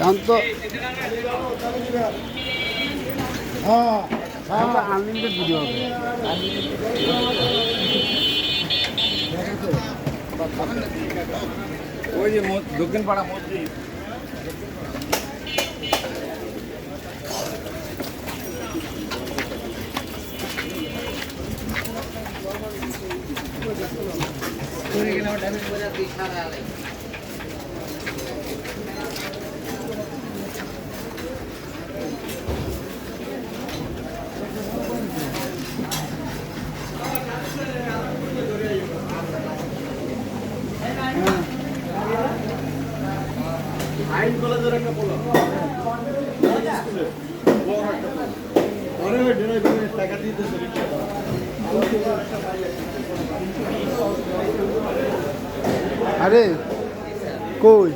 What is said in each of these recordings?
এখন তো হ্যাঁ। এখন তো আনলিমিটেড ভিডিও হবে। ওই যে দক্ষিণ পাড়া মসজিদ। আইন কলেজের একটা পোলো টাকা দিতে আরে কই?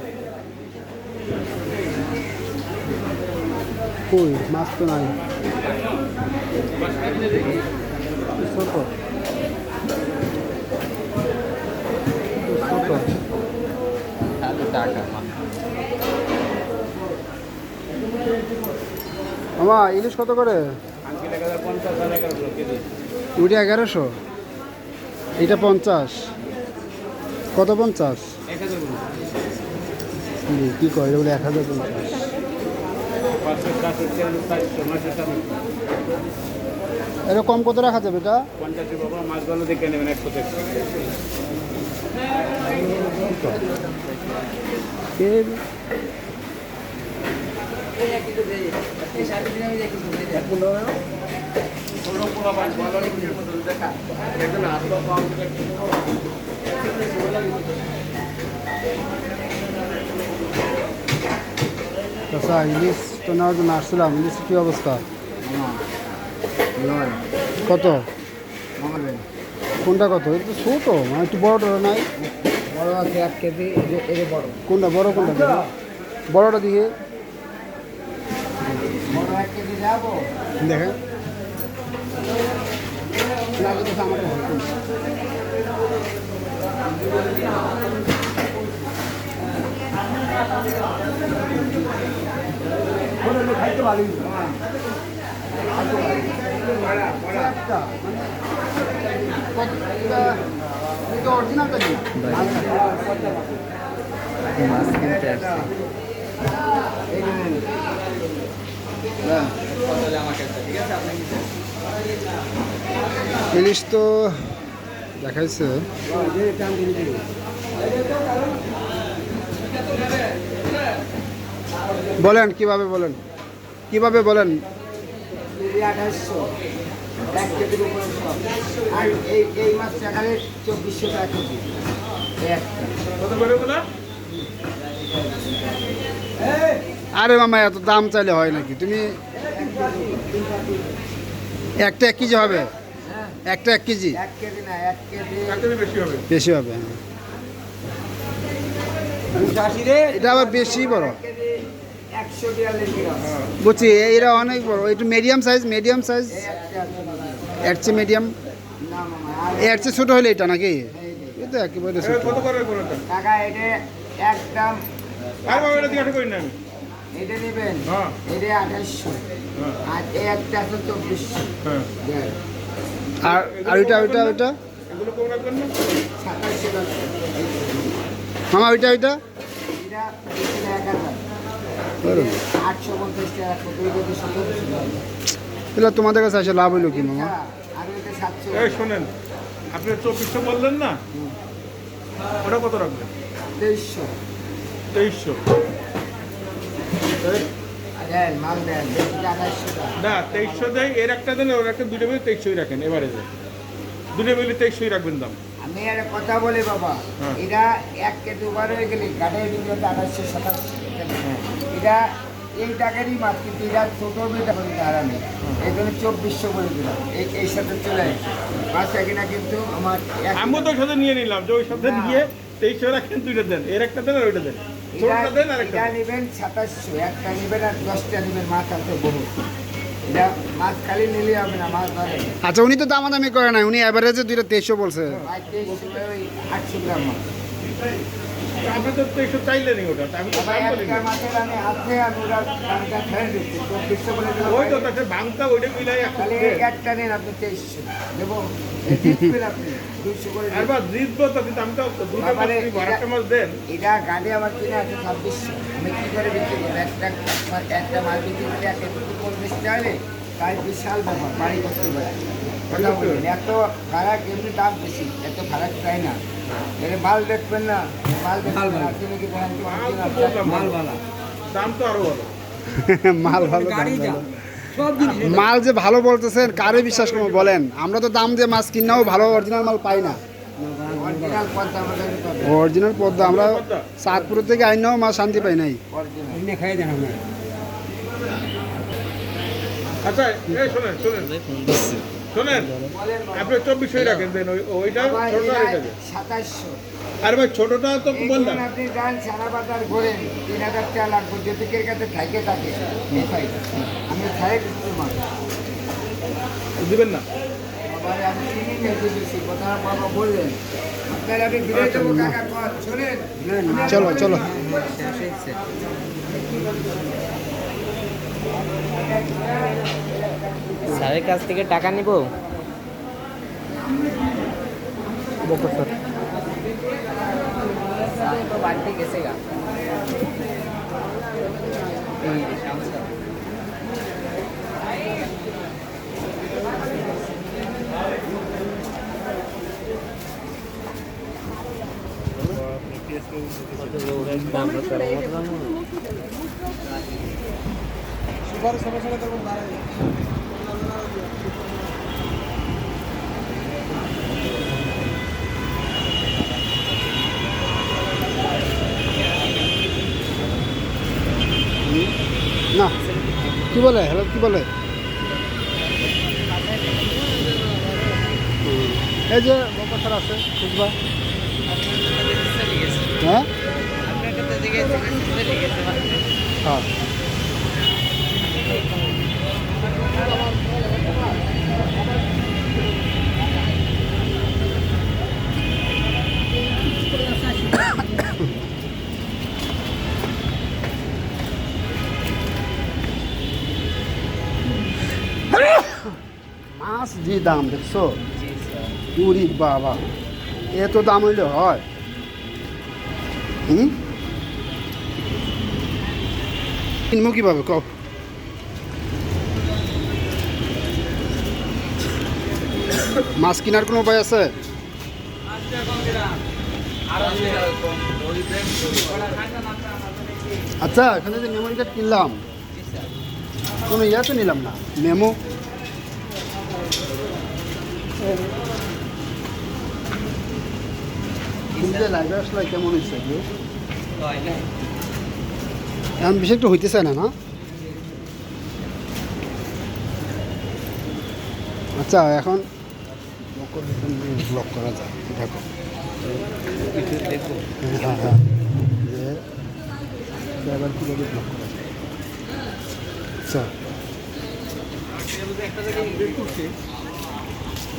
কই? মাছ তো নাই। ছোট। ছোট আমা ইলিশ কত করে? ওইটা এগারোশো। এটা পঞ্চাশ। কত পঞ্চাশ? কি কয়? বলে এক হাজার পঞ্চাশ। কম কত রাখা যাবে এটা? পঞ্চাশি বাবা মাছগুলো দেখে নেবেন একশো থেকে কে- আচ্ছা ইলিশ তো নেওয়ার জন্য আসছিলাম। ইলিশের কী অবস্থা? কত? কোনটা কত? তো ছোট মানে একটু বড় টড় নাই? বড় আছে এক কেজি বড়। কোনটা? বড় কোনটা? বড়টা দিকে দেখেন লাগে তো আমার খাইতে পারি অরিজিনালটা দিন ইলিশ তো দেখাইছে। বলেন কীভাবে বলেন? কীভাবে বলেন? আঠাশশো এক আরে মামা এত দাম চাইলে হয় নাকি? তুমি একটা এক কেজি হবে? হ্যাঁ একটা এক কেজি? না বেশি হবে। হ্যাঁ। এটা আবার বেশি বড়। বুঝছি এরা অনেক বড়। একটু মিডিয়াম সাইজ মিডিয়াম সাইজ এর চেয়ে মিডিয়াম না মামা আর এর চেয়ে ছোটো হলে এটা নাকি? একেবারে ছোট। টাকা এটা একদম এটা নেবেন? এটা আঠাশশো। আর এই একটা আছে চব্বিশশো। দেড়। আর আর ওইটা ওইটা ওইটা? মামা ওইটা ওইটা? এটা তাহলে তোমাদের কাছে আসে লাভ হইল কি মামা? শোনেন আপনি চব্বিশশো বললেন না? ওটা কত রাখবেন? তেইশশো। তেইশশো। না তেইশশো দেয় এর একটা দেন ওর একটা দুটো মিলে তেইশশোই রাখেন এবারে দুটো মিলে তেইশশোই রাখবেন দাম। আমি আর কথা বলি বাবা হ্যাঁ। এটা এক কে দুবার হয়ে গেলে আঠাশশো সাতাশশো এটা এই টাকারই মাছ কিন্তু এটা ছোট মেয়েটা করে তারা নেই। এই জন্য চব্বিশশো করে দিলাম। এই এই সাথে চলে কিনা কিন্তু আমার আমিও তো সাথে নিয়ে নিলাম যে ওই সাথে নিয়ে তেইশশো রাখেন দুইটা দেন। এর একটা দেন আর ওইটা দেন। এটা আর একটা নেবেন সাতাশশো একটা নেবেন আর দশটা নেবেন মাছ আছে বহু এটা মাছ খালি নিলে হবে না মাছ ধরে আচ্ছা উনি তো দামাদামি করে নাই উনি অ্যাভারেজে দুইটা তেইশশো বলছে। আটশো গ্রাম মাছ। আপনি তো তেইশশো চাইলেনই ওটা আমি তো দাম বলি আমি আছে আমি ওরা দামটা ছেড়ে দিচ্ছি চব্বিশশো বলে ওই তো তাতে ভাঙতা ওইটা মিলাই একটা একটা নেন আপনি তেইশশো দেবো? এটা- গাড়ি আমার কিনে আছে ছাব্বিশশো আমি কী করে বিক্রি করব? একটা একটা মাল বিক্রি করে এক একটু চাইলে তাই বিশাল ব্যাপার বাড়ি করতে পারে কথা বলবেন এত ফারাক এমনি দাম বেশি? এত ফারাক চাই না। এর মাল দেখবেন না মাল দেখবেন আপনি মাল ভালো। দাম তো আরও ভালো। মাল ভালো। মাল যে ভালো বলতেছেন কারে বিশ্বাস করব বলেন? আমরা তো দাম দিয়ে মাছ কিনাও ভালো অরিজিনাল মাল পাই না। অরিজিনাল পদ্মা আমরা চাঁদপুর থেকে আইনাও মাছ শান্তি পাই নাই। আচ্ছা এই শোনেন শোনেন। শোনেন আপনি চব্বিশশোই রাখেন দেন ওইটা সাতাশশো। আর ভাই ছোটটা তো বললাম আপনি যান সারা বাজার ঘোরেন তিন হাজার টাকা লাগবে যেদিকের কাছে থাকে। থাকে ভাই, আমি খাই দিবেন না। বাবার আমি চিনি মেখে দিচ্ছি কথা বাবা বললেন। আপনার আমি ফিরে দেবো কাকা শোনেন চলো চলো। স্যারের কাছ থেকে টাকা নিব? স্যার। তো বাড়িতে গেছে গা এই সংসার। না কি বলে? হ্যালো কি বলে? এই যে বকর আছে খুঁজবা হ্যাঁ? হ্যাঁ। যে দাম, দেখছ? উরি বাবা, এত দাম হইলে হয়? হুম? কিনবো কীভাবে, কও? মাছ কেনার কোনো উপায় আছে? আচ্ছা এখানে যে মেমোরি কার্ড কিনলাম, কোনো ইয়া তো নিলাম না, মেমো? লাইভে আসলে কেমন হয়েছে এখন বেশি একটু হইতে চায় না না? আচ্ছা এখন ব্লক করা যায় দেখো হ্যাঁ হ্যাঁ যে এবার কীভাবে ব্লক করা যায় আচ্ছা।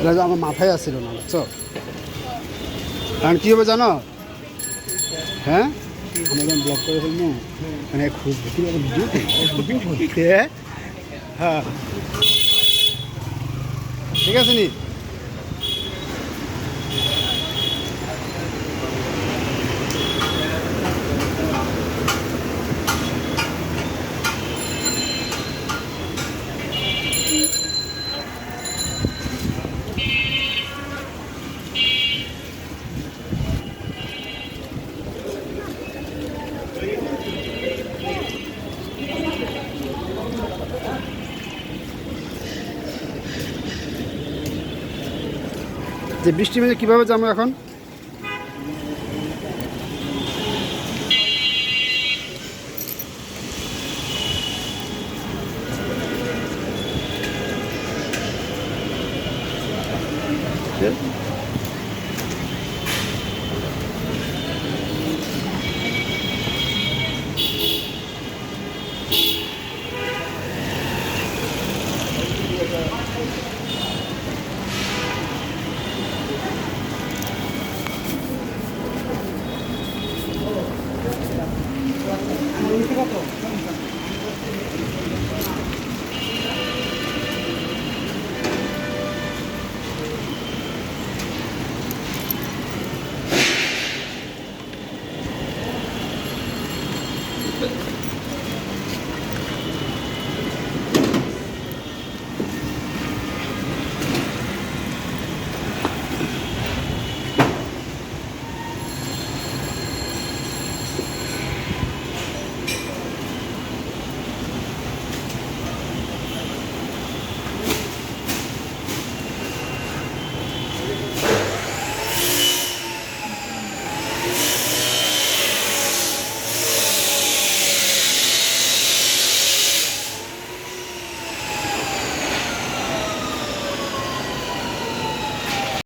এটা আমার মাথায় আসছিল না, বুঝছ? কারণ কী হবে জানো? হ্যাঁ? আমি যখন ব্লক করে ফেলব মানে খুব ভিডিও হ্যাঁ। ঠিক আছে নি? যে বৃষ্টি মেঝে কীভাবে যাব এখন?